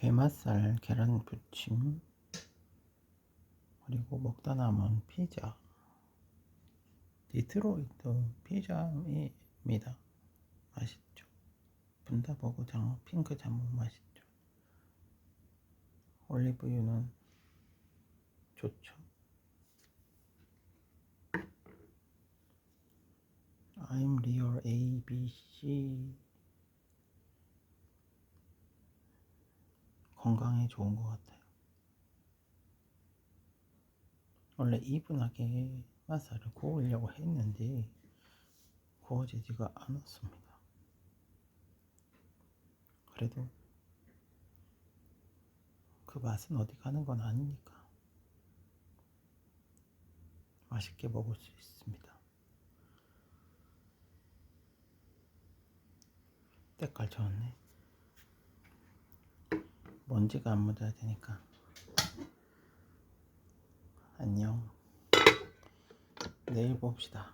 게맛살 계란 부침 그리고 먹다 남은 피자. 디트로이트 피자입니다. 맛있죠? 분다버거 장어 핑크 자몽 맛있죠? 올리브유는 좋죠? I'm real ABC 건강에 좋은 것 같아요. 원래 이분하게 마사를 구우려고 했는데 구워지지가 않았습니다. 그래도 그 맛은 어디 가는 건 아니니까 맛있게 먹을 수 있습니다. 때깔 좋네. 먼지가 안 묻어야 되니까. 안녕. 내일 봅시다.